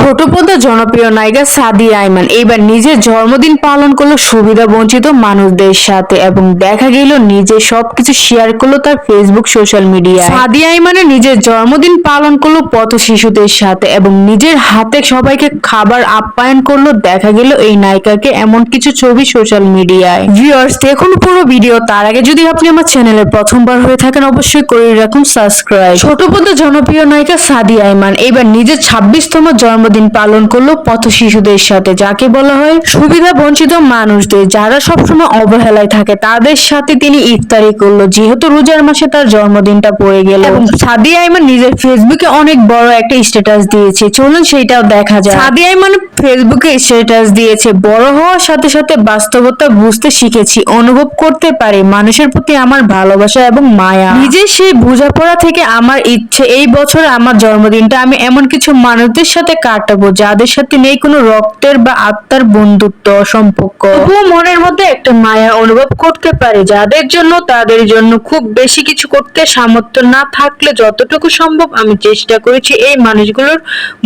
ছোট পর্দা জনপ্রিয় নায়িকা সাদিয়া আইমান এবার নিজের জন্মদিন পালন করল সুবিধা বঞ্চিত মানুষদের সাথে এবং দেখা গেল নিজে সবকিছু শেয়ার করল তার ফেসবুক সোশ্যাল মিডিয়ায় সাদিয়া আইমানের নিজের জন্মদিন পালন করল পথ শিশুদের সাথে এবং নিজের হাতে সবাইকে খাবার আপ্যায়ন করল, দেখা গেল এই নায়িকাকে এমন কিছু ছবি সোশ্যাল মিডিয়ায় ভিউয়ার্স দেখুন পুরো ভিডিও তার আগে যদি আপনি আমার চ্যানেলে প্রথমবার হয়ে থাকেন, অবশ্যই করে রাখুন সাবস্ক্রাইব ছোট পর্দা জনপ্রিয় নায়িকা সাদিয়া আইমান এবার নিজের ছাব্বিশতম জন্মদিন পালন করল পথ শিশুদের সাথে যাকে বলা হয় সুবিধা বঞ্চিত মানুষদের যারা সবসময় অবহেলায় থাকে তাদের সাথে তিনি ইফতারি করল যেহেতু রোজার মাসে তার জন্মদিনটা পড়ে গেল। এবং সাদিয়া আইমান নিজের ফেসবুকে অনেক বড় একটা স্ট্যাটাস দিয়েছে। চলুন সেটাও দেখা যায় সাদিয়া আইমান ফেসবুকে স্ট্যাটাস দিয়েছে বড় হওয়ার সাথে সাথে বাস্তবতা বুঝতে শিখেছি অনুভব করতে পারি মানুষের প্রতি আমার ভালোবাসা এবং মায়া। নিজের সেই বোঝাপড়া থেকে আমার ইচ্ছে এই বছর আমার জন্মদিনটা আমি এমন কিছু মানুষদের সাথে কাটাবো যাদের সাথে নেই কোনো রক্তের বা আত্মার বন্ধুত্ব, সম্পর্ক। তবুও মনের মধ্যে একটা মায়া অনুভব করতে পারি, যাদের জন্য, তাদের জন্য খুব বেশি কিছু করতে সামর্থ্য না থাকলে যতটুকু সম্ভব আমি চেষ্টা করেছি এই মানুষগুলোর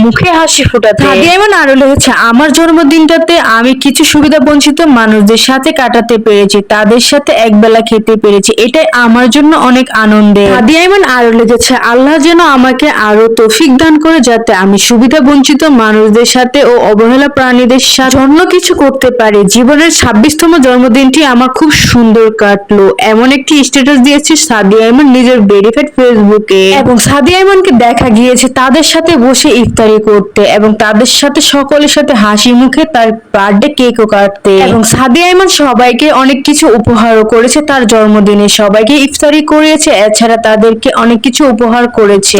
মুখে হাসি ফোটাতে। এমন আরও লেগেছে, আমার জন্মদিনটাতে আমি কিছু সুবিধা বঞ্চিত মানুষদের সাথে কাটাতে পেরেছি, তাদের সাথে একবেলা খেতে পেরেছি, এটাই আমার জন্য অনেক আনন্দের। সাদিয়া এমন আরও লেগেছে, আল্লাহ যেন আমাকে আরও তৌফিক দান করে, যাতে আমি সুবিধা বঞ্চিত মানুষদের সাথে ও অবহেলা প্রাণীদের সাথে অন্য কিছু করতে পারি। জীবনের ছাব্বিশতম জন্মদিনটি আমার খুব সুন্দর কাটলো। এমন একটি স্ট্যাটাস দিয়েছে সাদিয়া ইমান নিজের ভেরিফাইড ফেসবুকে এবং সাদিয়া ইমানকে দেখা গিয়েছে তাদের সাথে বসে ইফতারি করতে এবং তাদের সাথে সকলের সাথে হাসি মুখে তার বার্থডে কেকও কাটতে। এবং সাদিয়া ইমান সবাইকে অনেক কিছু উপহারও করেছে তার জন্মদিনে। সবাইকে ইফতারি করিয়েছে, এছাড়া তাদেরকে অনেক কিছু উপহার করেছে।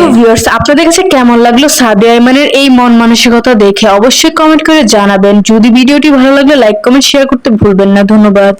আপনাদের কাছে কেমন লাগল সাদিয়া ইমানের এই মন মানসিকতা দেখে অবশ্যই কমেন্ট করে জানাবেন। যদি ভিডিওটি ভালো লাগলে লাইক কমেন্ট শেয়ার করতে ভুলবেন না। ধন্যবাদ।